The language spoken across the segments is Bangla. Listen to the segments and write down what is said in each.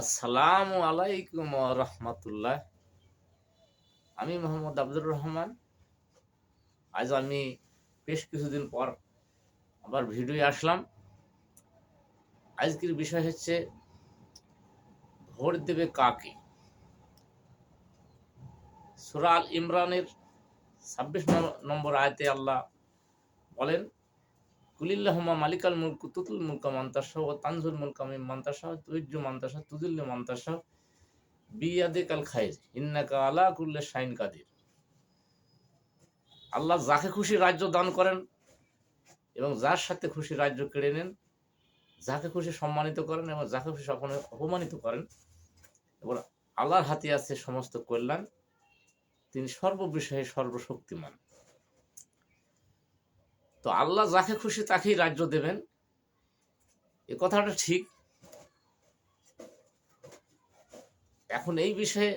আসসালামু আলাইকুম রহমতুল্লাহ। আমি মোহাম্মদ আব্দুর রহমান। আজ আমি বেশ কিছুদিন পর আবার ভিডিও আসলাম। আজকের বিষয় হচ্ছে, ভোট দেবে কাকে? সুরাল ইমরানের ছাব্বিশ নম্বর আয়তে আল্লাহ বলেন কুলিল্লাহমা মালিকাল মুলক তুতুল মুলকা মান্তাসা ও তানজুল মুলকা মিম মান্তাসা তুইজ্জু মান্তাসা তুদিল্ল মান্তাসা বিয়াদে কাল খাইর, ইন্নাকা আলা কুল্লে শাইন কাদির। আল্লাহ যাকে খুশি রাজ্য দান করেন এবং যার সাথে খুশি রাজ্য কেড়ে নেন, যাকে খুশি সম্মানিত করেন এবং যাকে খুশি অপমান- অপমানিত করেন, এবং আল্লাহর হাতে আছে সমস্ত কল্যাণ, তিনি সর্ববিষয়ে সর্বশক্তিমান। তো আল্লাহ যাকে খুশি তাকেই রাজ্য দেবেন। এ কথাটা ঠিক। এখন এই বিষয়ে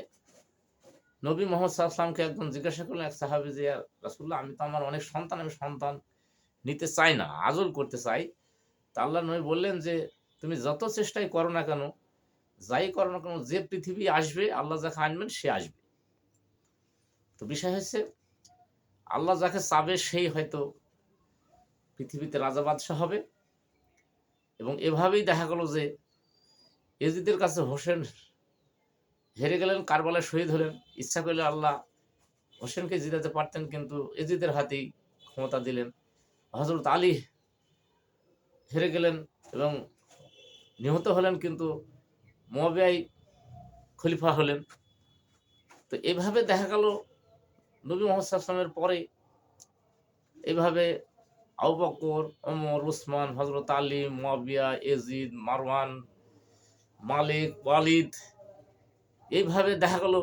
নবী মোহাম্মদ সাল্লামকে একজন জিজ্ঞাসা করলেন, এক সাহাবি যে রাসুল্লাহ আমি তো আমার অনেক সন্তান, আমি সন্তান নিতে চাই না, আজল করতে চাই। তা আল্লাহ নবী বললেন যে, তুমি যত চেষ্টাই করো না কেন, যাই করো না কেন, যে পৃথিবী আসবে, আল্লাহ যাকে আনবেন, সে আসবে। তো বিষয় হচ্ছে, আল্লাহ যাকে চাবে, সেই হয়তো পৃথিবীতে রাজা বাদশাহ হবে। এবং এভাবেই দেখা গেল যে এজিদের কাছে হোসেন হেরে গেলেন, কারবালায় শহীদ হলেন। ইচ্ছা করলে আল্লাহ হোসেনকে জিতাতে পারতেন, কিন্তু এজিদের হাতেই ক্ষমতা দিলেন। হজরত আলী হেরে গেলেন এবং নিহত হলেন, কিন্তু মবিয়াই খলিফা হলেন। তো এভাবে দেখা গেল নবী মোহাম্মদ সাল্লামের পরে এভাবে বকর, ওমর, উসমান হজরত আলী, মুয়াবিয়া এজিদ মারওয়ান, মালিক, ওয়ালিদ, এইভাবে দেখা গেল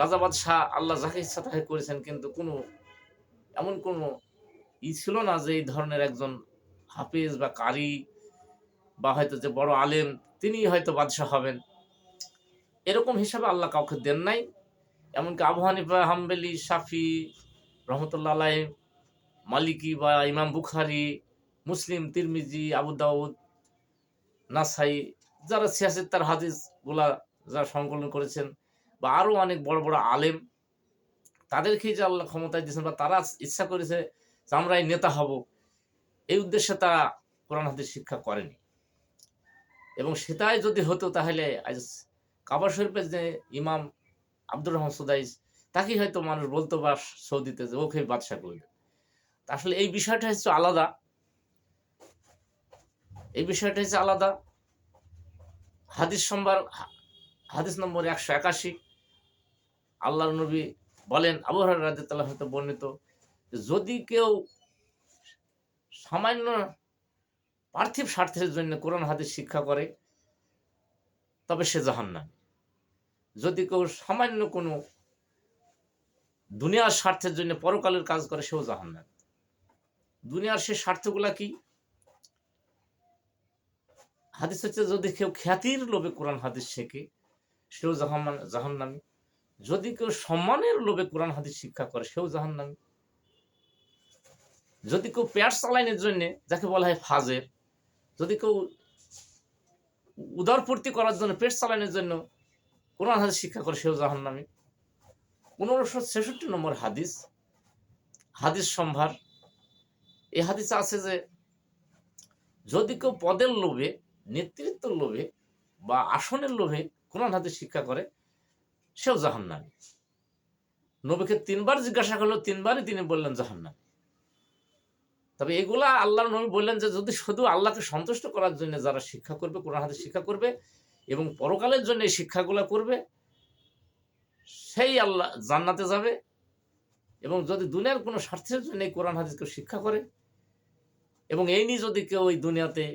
রাজা বাদশাহ আল্লাহ যাকে ইচ্ছা করেছেন, কিন্তু কোনো, এমন কোনো ই ছিল না যে এই ধরনের একজন হাফিজ বা কারি বা হয়তো যে বড় আলেম, তিনি হয়তো বাদশাহ হবেন। এরকম হিসাবে আল্লাহ কাউকে দেন নাই। এমনকি আবু হানিফা, হাম্বেলি, শাফি, রহমতুল্লাহ আলাই মালিকি বা ইমাম বুখারি, মুসলিম, তিরমিজি, আবু দাউদ, নাসাই, যারা সিয়াসের তার হাদিসগুলা যারা সংকলন করেছেন বা আরও অনেক বড় বড় আলেম তাদেরকেই যে আল্লাহ ক্ষমতায় দিয়েছেন বা তারা ইচ্ছা করেছে যে আমরা এই নেতা হব, এই উদ্দেশ্যে তারা কোরআন, হাদিস শিক্ষা করেনি। এবং সেটাই যদি হতো তাহলে আজ কাবা শরীফের যে ইমাম আব্দুর রহমান সুদাইস তাকেই হয়তো মানুষ বলতো বা সৌদিতে যে, ওকে বাদশা করে দেবে তা আসলে এই বিষয়টা হচ্ছে আলাদা। এই বিষয়টা হচ্ছে আলাদা। হাদিস সম্বার হাদিস নম্বর একশো একাশি। আল্লাহ নবী বলেন আবহাওয়ার রাজ্য তালা হয়তো বর্ণিত যদি কেউ সামান্য পার্থিব স্বার্থের জন্য কোরআন, হাদিস শিক্ষা করে, তবে সে জাহান্নাম। যদি কেউ সামান্য কোনো দুনিয়ার স্বার্থের জন্য পরকালের কাজ করে, সেও জাহান্নাম। দুনিয়ার সে স্বার্থগুলা কি? হাদিস হচ্ছে যদি কেউ খ্যাতির লোভে কোরআন হাদিস শেখে, সেও জাহান জাহান্নামি। যদি কেউ সম্মানের লোভে কোরআন হাদিস শিক্ষা করে, সেও জাহান্নামি। যদি কেউ পেট চালাইনের জন্য, যাকে বলা হয় ফাজের, যদি কেউ উদারপূর্তি করার জন্য পেট চালানোর জন্য কোরআন হাদিস শিক্ষা করে, সেও জাহান্নামি। পনেরোশো ছেষট্টি নম্বর হাদিস হাদিস সম্ভার। এই হাদিসে আছে যে, যদি কেউ পদের লোভে, নেতৃত্বের লোভে বা আসনের লোভে কোরআন হাদিস শিক্ষা করে, সেও জাহান্নামি। নবীকে তিনবার জিজ্ঞাসা করল, তিনবারই তিনি বললেন জাহান্নামি। তবে এগুলা আল্লাহর নবী বললেন যে, যদি শুধু আল্লাহকে সন্তুষ্ট করার জন্য যারা শিক্ষা করবে, কোরআন হাতে শিক্ষা করবে এবং পরকালের জন্য এই শিক্ষাগুলো করবে, সেই আল্লাহ জান্নাতে যাবে এবং যদি দুনিয়ার কোনো স্বার্থের জন্য এই কোরআন হাদিস কেউ শিক্ষা করে এবং এই নিয়ে যদি কেউ ওই দুনিয়াতে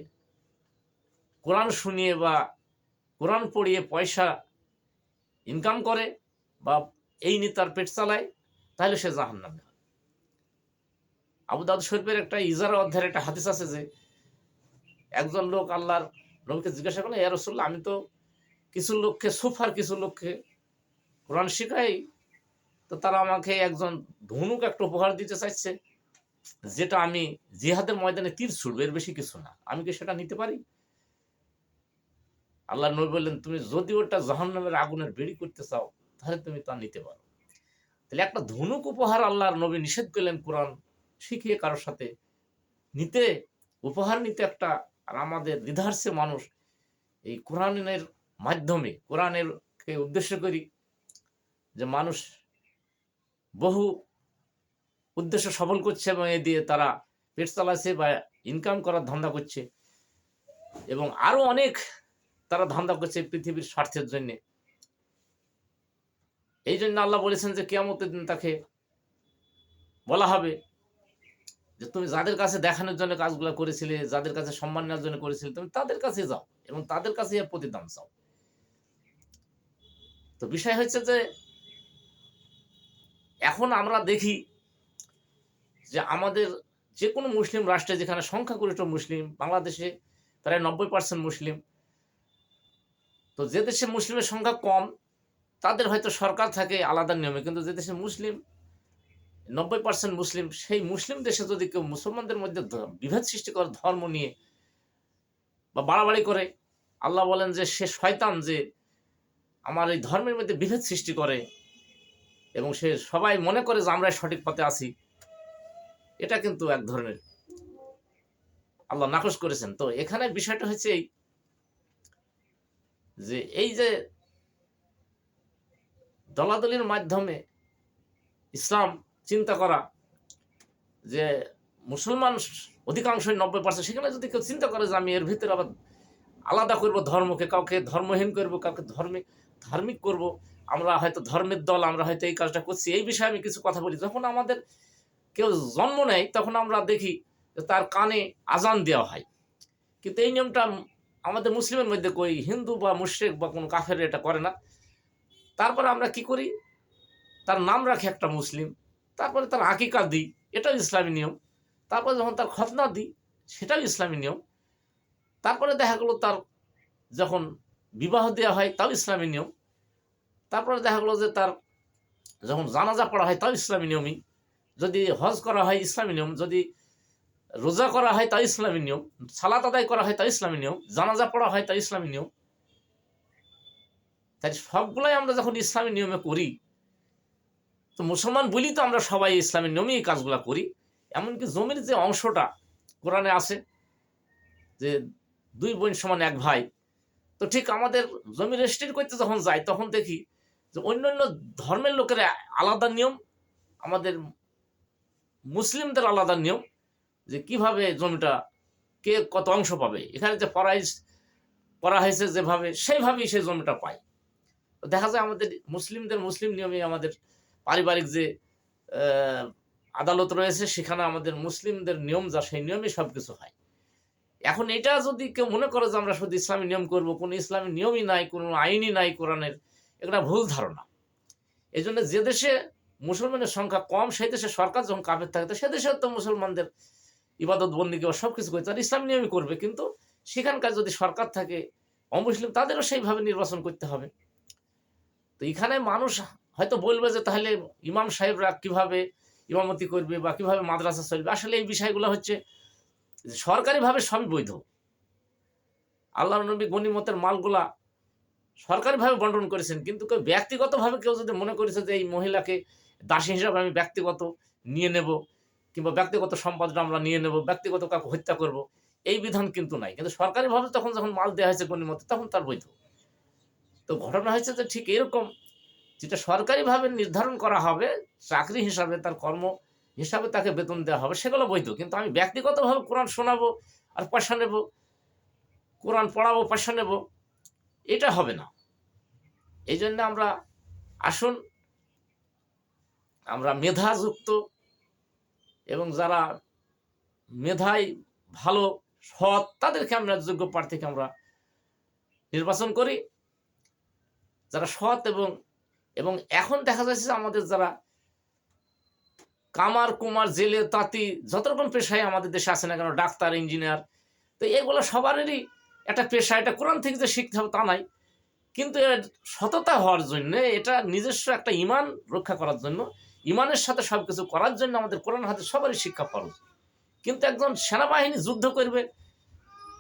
কোরআন শুনিয়ে বা কোরআন পড়িয়ে পয়সা ইনকাম করে বা এই নিয়ে তার পেট চালায়, তাহলে সে জাহান্নামে। হবে আবু দাউদ শরীফের একটা ইজারা অধ্যায়ের একটা হাদিস আছে যে, একজন লোক আল্লাহর নবীকে জিজ্ঞাসা করল, ইয়া রসুল্লাহ আমি তো কিছু লোককে, সুফার কিছু লোককে কোরআন শিখাই, তো তারা আমাকে একজন ধনুক একটা উপহার দিতে চাইছে। যেটা আমি জিহাদের ময়দানে তীর ছুড়বো, এর বেশি কিছু না। আমি কি সেটা নিতে পারি? আল্লাহ নবী বললেন, তুমি যদি ওটা জাহান্নামের আগুনের বেড়ি করতে চাও, তাহলে তুমি তা নিতে পারো। তাহলে একটা ধনুক উপহার আল্লাহর নবী নিষেধ করলেন কোরআন শিখিয়ে কারোর সাথে। নিতে, উপহার নিতে একটা, আর আমাদের দ্বিধার্সে মানুষ এই কোরআনের মাধ্যমে কোরআনের উদ্দেশ্য করি যে মানুষ বহু উদ্দেশ্য সফল করছে এবং এ দিয়ে তারা পেট চালাচ্ছে বা ইনকাম করার ধান্দা করছে। এবং আরও অনেক তারা ধান্দা করছে পৃথিবীর স্বার্থের জন্য। এই জন্য আল্লাহ বলেছেন যে কেয়ামতের দিন তাকে বলা হবে যে তুমি যাদের কাছে দেখানোর জন্য কাজগুলো করেছিলে, যাদের কাছে সম্মান নেওয়ার জন্য করেছিলে, তুমি তাদের কাছে যাও এবং তাদের কাছে প্রতিদান চাও। তো বিষয় হচ্ছে যে এখন আমরা দেখি যে আমাদের যে কোনো মুসলিম রাষ্ট্রে যেখানে সংখ্যাগরিষ্ঠ মুসলিম, বাংলাদেশে প্রায় নব্বই পার্সেন্ট মুসলিম, তো যে দেশে মুসলিমের সংখ্যা কম, তাদের হয়তো সরকার থাকে আলাদা নিয়মে, কিন্তু যে দেশে মুসলিম, নব্বই পার্সেন্ট মুসলিম, সেই মুসলিম দেশে যদি কেউ মুসলমানদের মধ্যে বিভেদ সৃষ্টি করে, ধর্ম নিয়ে বা বাড়াবাড়ি করে, আল্লাহ বলেন যে সে শয়তান যে আমার এই ধর্মের মধ্যে বিভেদ সৃষ্টি করে এবং সে সবাই মনে করে যে আমরা সঠিক পথে আছি এটা কিন্তু এক ধরনের আল্লাহ নাকচ করেছেন। তো এখানে বিষয়টা হচ্ছে এই যে এই যে দলাদলির মাধ্যমে ইসলাম চিন্তা করা যে মুসলমান অধিকাংশই নব্বই পার্সেন্ট সেখানে যদি কেউ চিন্তা করে যে আমি এর ভিতরে আবার আলাদা করব ধর্মকে, কাউকে ধর্মহীন করব, কাউকে ধর্মিক ধার্মিক করব, আমরা হয়তো ধর্মের দল, আমরা হয়তো এই কাজটা করছি, এই বিষয়ে আমি কিছু কথা বলি। যখন আমাদের কেউ জন্ম নেয়, তখন আমরা দেখি তার কানে আজান দেওয়া হয়। কিন্তু এই নিয়মটা আমাদের মুসলিমের মধ্যে কই হিন্দু বা মুশ্রিক বা কোনো কাফের এটা করে না। তারপরে আমরা কি করি? তার নাম রাখি একটা মুসলিম, তারপরে তার আকিকা দিই, এটাও ইসলামী নিয়ম। তারপরে যখন তার খতনা দিই, সেটাও ইসলামী নিয়ম। তারপরে দেখা গেলো তার যখন বিবাহ দেওয়া হয়, তাও ইসলামী নিয়ম। তারপরে দেখা গেলো যে তার যখন জানাজা পড়া হয়, তাও ইসলামী নিয়মই। যদি হজ করা হয় ইসলামী নিয়ম, যদি রোজা করা হয় তা ইসলামী নিয়ম, সালাত আদায় করা হয় তা ইসলামী নিয়ম, জানাজা পড়া হয় তা ইসলামী নিয়ম। তাই সবগুলাই আমরা যখন ইসলামী নিয়মে করি, তো মুসলমান বলি তো আমরা সবাই ইসলামী নিয়মে এই কাজগুলো করি। এমনকি জমির যে অংশটা, কোরআনে আছে যে দুই বোন সমান এক ভাই, তো ঠিক আমাদের জমি রেজিস্ট্রি করতে যখন যাই, তখন দেখি যে অন্য অন্য ধর্মের লোকের আলাদা নিয়ম, আমাদের মুসলিমদের আলাদা নিয়ম যে কীভাবে জমিটা কে কত অংশ পাবে। এখানে যে পরাইজ করা হয়েছে যেভাবে, সেইভাবেই সেই জমিটা পায়। দেখা যায় আমাদের মুসলিমদের মুসলিম নিয়মে আমাদের পারিবারিক যে আদালত রয়েছে, সেখানে আমাদের মুসলিমদের নিয়ম যা, সেই নিয়মে সব কিছু হয়। এখন এটা যদি কেউ মনে করে যে আমরা শুধু ইসলামী নিয়ম করব, কোনো ইসলামী নিয়মই নাই, কোনো আইনই নাই কোরআনের, এটা ভুল ধারণা। এই জন্য যে দেশে মুসলমানের সংখ্যা কম, সেই দেশে সরকার যখন কাফের থাকে, তো সে দেশে তো মুসলমানদের ইবাদত বন্দিকে বা সব কিছু করে তারা ইসলাম নিয়মই করবে। কিন্তু সেখানকার যদি সরকার থাকে, অমুসলিম, তাদেরও সেইভাবে নির্বাচন করতে হবে। তো এখানে মানুষ হয়তো বলবে যে, তাহলে ইমাম সাহেবরা কীভাবে ইমামতি করবে বা কীভাবে মাদ্রাসা চলবে? আসলে এই বিষয়গুলো হচ্ছে সরকারিভাবে সবই বৈধ। আল্লাহ নবী গণিমতের মালগুলা সরকারিভাবে বন্টন করেছেন, কিন্তু কেউ ব্যক্তিগতভাবে কেউ যদি মনে করেছে যে, এই মহিলাকে দাসী হিসাবে আমি ব্যক্তিগত নিয়ে নেব কিংবা ব্যক্তিগত সম্পদটা আমরা নিয়ে নেব, ব্যক্তিগত কাউকে হত্যা করব, এই বিধান কিন্তু নাই। কিন্তু সরকারিভাবে তখন যখন মাল দেওয়া হয়েছে গণিমতে, তখন তার বৈধ। তো ঘটনা হয়েছে যে ঠিক এরকম যেটা সরকারিভাবে নির্ধারণ করা হবে, চাকরি হিসাবে তার কর্ম হিসাবে তাকে বেতন দেওয়া হবে, সেগুলো বৈধ। কিন্তু আমি ব্যক্তিগতভাবে কোরআন শোনাবো আর পয়সা নেব, কোরআন পড়াবো, পয়সা নেব, এটা হবে না। এই জন্য আমরা আসুন আমরা মেধাযুক্ত এবং যারা মেধায় ভালো, সৎ, তাদেরকে আমরা যোগ্য প্রার্থীকে আমরা নির্বাচন করি। যারা সৎ এবং এবং এখন দেখা যাচ্ছে আমাদের যারা কামার, কুমার, জেলে, তাঁতি যত রকম পেশায় আমাদের দেশে আছে না কেন, ডাক্তার, ইঞ্জিনিয়ার, তো এগুলো সবারই একটা পেশা, এটা কোরআন থেকে যে শিখতে হবে তা নাই। কিন্তু সততা হওয়ার জন্য, এটা নিজস্ব একটা ইমান রক্ষা করার জন্য ইমানের সাথে সব কিছু করার জন্য আমাদের কোরআন হাতে সবারই শিক্ষা ফরজ। কিন্তু একজন সেনাবাহিনী যুদ্ধ করবে,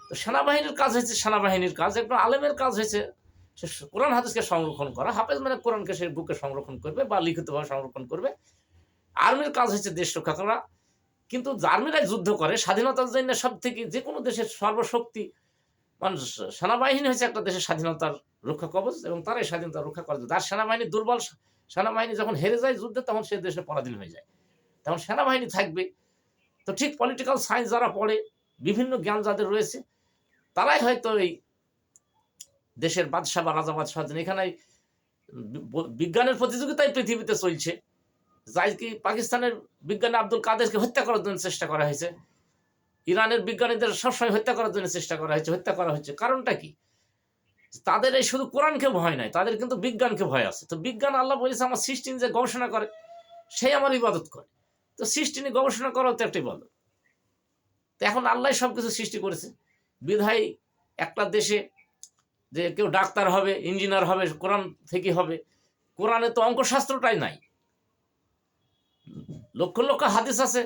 তো সেনাবাহিনীর কাজ হয়েছে সেনাবাহিনীর কাজ, একজন আলেমের কাজ হয়েছে, সে কোরআন হাদিসকে সংরক্ষণ করা, হাফেজ মানে কোরআনকে সে বুকে সংরক্ষণ করবে বা লিখিতভাবে সংরক্ষণ করবে। আর্মির কাজ হয়েছে দেশ রক্ষা করা, কিন্তু আর্মিরাই যুদ্ধ করে, স্বাধীনতার জন্য সব থেকে যে কোনো দেশের সর্বশক্তি মানুষ সেনাবাহিনী হচ্ছে একটা দেশের স্বাধীনতার রক্ষা কবচ এবং তারাই স্বাধীনতা রক্ষা করে আর সেনাবাহিনী দুর্বল সেনাবাহিনী যখন হেরে যায় যুদ্ধে তখন সে দেশে পরাধীন হয়ে যায়। তখন সেনাবাহিনী থাকবে। তো ঠিক পলিটিক্যাল সায়েন্স যারা পড়ে, বিভিন্ন জ্ঞান যাদের রয়েছে, তারাই হয়তো এই দেশের বাদশাহ বা রাজা বাদশাহ এখানে বিজ্ঞানের প্রতিযোগিতায় পৃথিবীতে চলছে। যাই কি পাকিস্তানের বিজ্ঞানী আব্দুল কাদেরকে হত্যা করার জন্য চেষ্টা করা হয়েছে। ইরানের বিজ্ঞানীদের সবসময় হত্যা করার জন্য চেষ্টা করা হয়েছে, হত্যা করা হচ্ছে কারণটা কি? তাদের এই শুধু কোরআনকে ভয় নাই, তাদের কিন্তু বিজ্ঞানকে ভয় আছে। তো বিজ্ঞান আল্লাহ বলেছে, আমার সৃষ্টি যে গবেষণা করে, সেই আমার ইবাদত করে। তো সৃষ্টি নিয়ে গবেষণা করাও তো একটা ইবাদত। তো এখন আল্লাহ সব কিছু সৃষ্টি করেছে। বিধায় একটা দেশে যে কেউ ডাক্তার হবে, ইঞ্জিনিয়ার হবে, কোরআন থেকে হবে কোরআনে তো অঙ্কশাস্ত্রটাই নাই। লক্ষ লক্ষ হাদিস আছে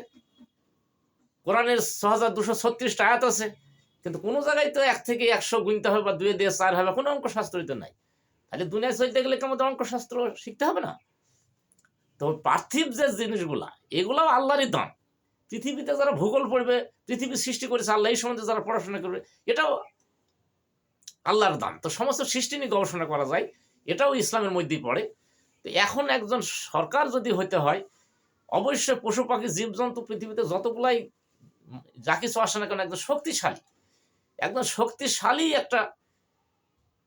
কোরআনের ছ হাজার দুশো ছত্রিশটা আয়াত আছে, কিন্তু কোনো জায়গায় তো এক থেকে একশো গুনতে হবে বা দুয়ে দিয়ে চার হবে, কোনো অঙ্কশাস্ত্রই তো নাই। তাহলে দুনিয়ায় চলতে গেলে কি আমাদের অঙ্কশাস্ত্র শিখতে হবে না? তো পার্থিব যে জিনিসগুলা, এগুলাও আল্লাহরই দান। পৃথিবীতে যারা ভূগোল পড়বে, পৃথিবী সৃষ্টি করেছে আল্লাহ, এই সম্বন্ধে যারা পড়াশোনা করবে, এটাও আল্লাহর দান। তো সমস্ত সৃষ্টি নিয়ে গবেষণা করা যায়, এটাও ইসলামের মধ্যেই পড়ে। তো এখন একজন সরকার যদি হতে হয়, অবশ্যই পশু পাখি, জীবজন্তু পৃথিবীতে যতগুলাই যা কিছু আসে না কেন, একদম শক্তিশালী। একদম শক্তিশালী একটা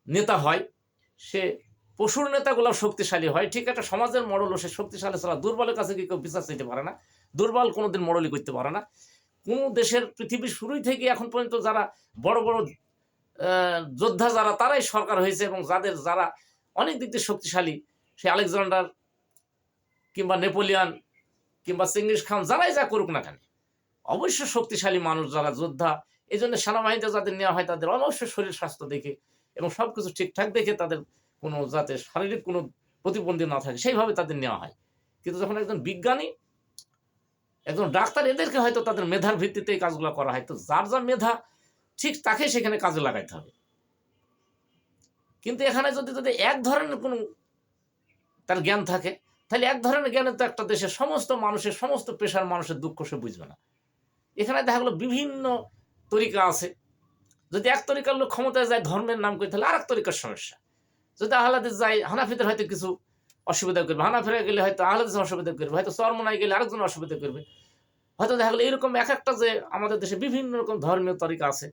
নেতা হয়। সে পশুর নেতাগুলো শক্তিশালী হয়। ঠিক একটা সমাজের মডলও সে শক্তিশালী ছাড়া দুর্বলের কাছে কেউ বিশ্বাস দিতে পারে না। দুর্বল কোনোদিন মডলই করতে পারে না। কোনো দেশের পৃথিবীর শুরুই থেকে এখন পর্যন্ত যারা বড় বড় যোদ্ধা যারা, তারাই সরকার হয়েছে এবং যাদের যারা অনেক দিক দিয়ে শক্তিশালী, সে আলেকজান্ডার কিংবা নেপোলিয়ান কিংবা চেঙ্গিস খান, যারাই যা করুক না কেন অবশ্য শক্তিশালী মানুষ যারা, যোদ্ধা এই জন্য সেনাবাহিনীতে যাদের নেওয়া হয় তাদের অবশ্যই শরীর স্বাস্থ্য দেখে এবং সব কিছু ঠিকঠাক দেখে তাদের কোনো যাতে শারীরিক কোনো প্রতিবন্ধী না থাকে, সেইভাবে তাদের নেওয়া হয়। কিন্তু যখন একজন বিজ্ঞানী, একজন ডাক্তার, এদেরকে হয়তো তাদের মেধার ভিত্তিতে এই কাজগুলো করা হয়। তো যার যার মেধা, ঠিক তাকে সেখানে কাজে লাগাইতে হবে। কিন্তু এখানে যদি যদি এক ধরনের কোনো তার জ্ঞান থাকে, তাহলে এক ধরনের জ্ঞানে তো একটা দেশের সমস্ত মানুষের, সমস্ত পেশার মানুষের দুঃখ সে বুঝবে না। এখানে দেখা গেলো বিভিন্ন তরিকা আছে। যদি এক তরিকার লোক ক্ষমতায় যায় ধর্মের নাম করে, তাহলে আর এক তরিকার সমস্যা। যদি আহ্লাদের যায়, হানাফিদের হয়তো কিছু অসুবিধা করবে। হানাফিরা গেলে হয়তো আহ্লাদের অসুবিধা করবে। হয়তো চরমনায় গেলে আরেকজন অসুবিধা করবে। হয়তো দেখা গেলো এরকম এক একটা যে আমাদের দেশে বিভিন্ন রকম ধর্মীয় তরিকা আছে।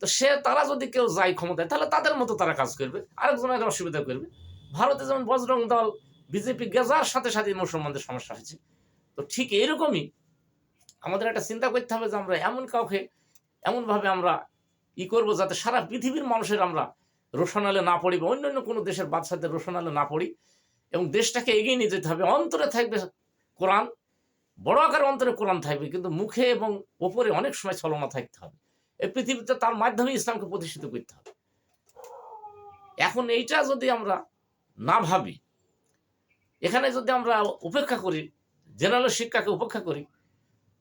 তো সে, তারা যদি কেউ যায় ক্ষমতায়, তাহলে তাদের মতো তারা কাজ করবে। আরেকজন আরেকজনের অসুবিধা করবে। ভারতে যেমন বজরং দল, বিজেপি গেজার সাথে সাথে মুসলমানদের সমস্যা হয়েছে। তো ঠিক এরকমই আমাদের একটা চিন্তা করতে হবে যে আমরা এমন কাউকে এমনভাবে আমরা ই করব যাতে সারা পৃথিবীর মানুষের আমরা রোশনালে না পড়ি বা অন্য অন্য কোনো দেশের বাচ্চাদের রোশনালে না পড়ি। এবং দেশটাকে এগিয়ে নিয়ে যেতে হবে। অন্তরে থাকবে কোরআন, বড় আকার অন্তরে কোরআন থাকবে, কিন্তু মুখে এবং ওপরে অনেক সময় ছলনা থাকতে হবে। এই পৃথিবীতে তার মাধ্যমে ইসলামকে প্রতিষ্ঠিত করতে হবে। এখন এইটা যদি আমরা না ভাবি, এখানে যদি আমরা উপেক্ষা করি জেনারেল শিক্ষাকে উপেক্ষা করি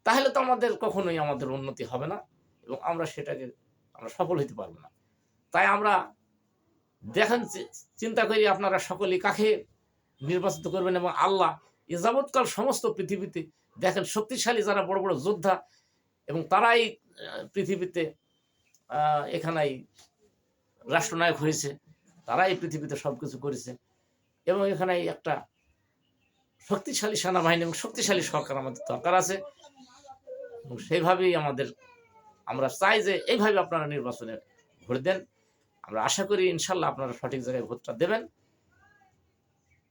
তাহলে তো আমাদের কখনোই আমাদের উন্নতি হবে না এবং আমরা সেটাকে, আমরা সফল হতে পারব না। তাই আমরা দেখেন চিন্তা করি আপনারা সকলেই কাকে নির্বাচিত করবেন এবং আল্লাহ এ যাবৎকাল সমস্ত পৃথিবীতে দেখেন শক্তিশালী যারা বড় বড় যোদ্ধা এবং তারাই পৃথিবীতে এখানেই রাষ্ট্রনায়ক হয়েছে, তারাই পৃথিবীতে সব কিছু করেছে এবং এখানে একটা শক্তিশালী সেনাবাহিনী এবং শক্তিশালী সরকার আমাদের দরকার আছে। এবং সেইভাবেই আমাদের, আমরা চাই যে এইভাবে আপনারা নির্বাচনে ভোট দেন। আমরা আশা করি ইনশাল্লাহ আপনারা সঠিক জায়গায় ভোটটা দেবেন।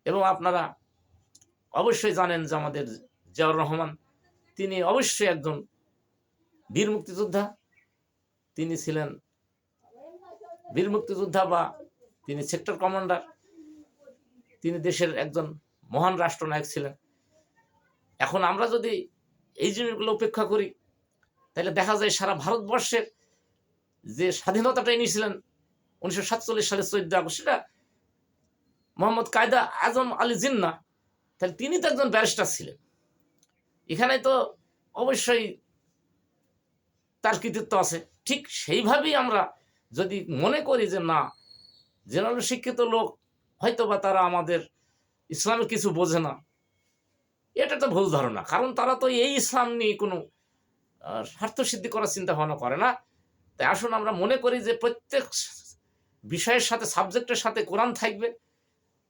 এবং আপনারা অবশ্যই জানেন যে আমাদের জিয়াউর রহমান, তিনি অবশ্যই একজন বীর মুক্তিযোদ্ধা। তিনি ছিলেন বীর মুক্তিযোদ্ধা বা তিনি সেক্টর কমান্ডার তিনি দেশের একজন মহান রাষ্ট্রনায়ক ছিলেন। এখন আমরা যদি এই জিনিসগুলো উপেক্ষা করি। তাহলে দেখা যায় সারা ভারতবর্ষের যে স্বাধীনতাটা এনেছিলেন উনিশশো সাতচল্লিশ সালের চোদ্দ আগস্ট, সেটা মোহাম্মদ কায়দা আজম আলী জিন্না, তাহলে তিনি তো একজন ব্যারিস্টার ছিলেন। এখানে তো অবশ্যই তার কৃতিত্ব আছে। ঠিক সেইভাবেই আমরা যদি মনে করি যে না জেনারেল শিক্ষিত লোক হয়তো বা তারা আমাদের ইসলামের কিছু বোঝে না এটা তো ভুল ধারণা। কারণ তারা তো এই ইসলাম নিয়ে কোনো স্বার্থসিদ্ধি করার চিন্তা ভাবনা করে না। তাই আসুন আমরা মনে করি যে প্রত্যেক বিষয়ের সাথে, সাবজেক্টের সাথে কোরআন থাকবে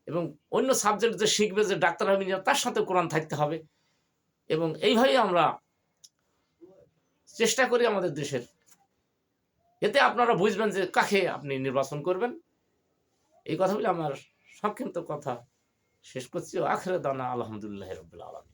এবং অন্য সাবজেক্ট যে শিখবে, যে ডাক্তার হবে তার সাথে কোরআন থাকতে হবে। এবং এইভাবেই আমরা চেষ্টা করি আমাদের দেশের। এতে আপনারা বুঝবেন যে কাকে আপনি নির্বাচন করবেন। এই কথা বলে আমার সংক্ষিপ্ত কথা শেষ করছি। আখরে দানা আলহামদুলিল্লাহ রবিল আলম